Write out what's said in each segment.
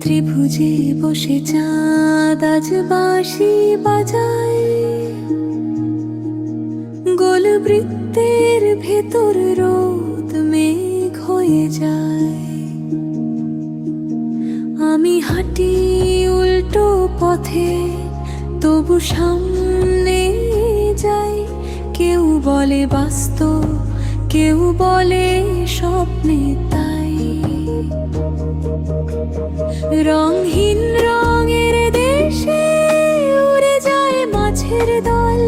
ত্রিভুজে বসে চাঁদ আজ বাঁশি বাজায়। গোল বৃত্তের ভেতর রোদ মেঘ হয়ে যায়। আমি হাঁটি উল্টো পথে, তবু সামনে যাই। কেউ বলে বাস্তব, কেউ বলে স্বপ্নে তাই। রংহীন রঙের দেশে উড়ে যায় মাছের দল।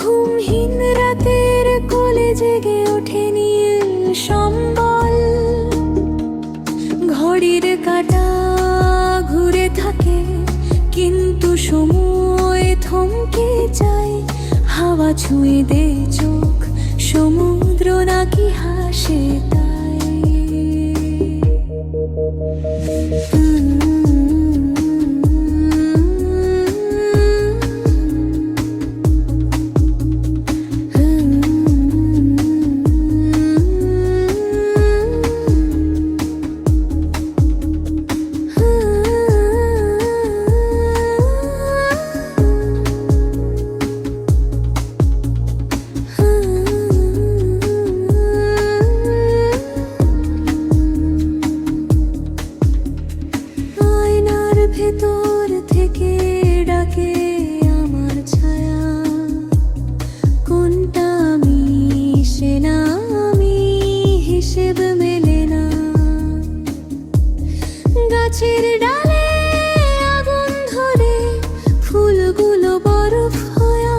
ঘুমহীন রাতের কোলে জেগে ওঠে নীল সম্বল। ঘড়ির কাটা ঘুরে থাকে, কিন্তু সময় থমকে যায়। হাওয়া ছুঁয়ে দে চোখ। গাছের ডালে আগুন ধরে, ফুলগুলো বরফ হয়ে।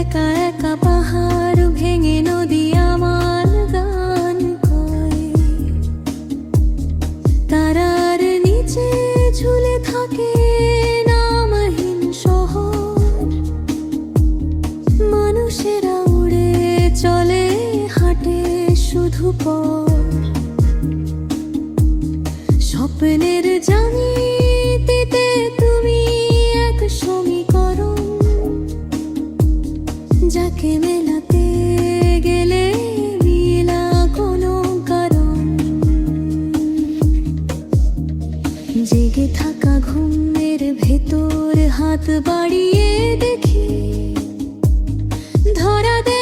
একা একা পাহাড় ভেঙে নদী আমার গান কয় তারার নিচে ঝুলে থাকে নামহীন শহর। মানুষেরা উড়ে চলে, হাঁটে শুধু পর স্বপ্নের জানিতে তুমি এক সমীকরণ। যাকে মেলাতে গেলে মিলা কোনো কারণ। জেগে থাকা ঘুমের ভেতর হাত বাড়িয়ে দেখি, ধরা দেয়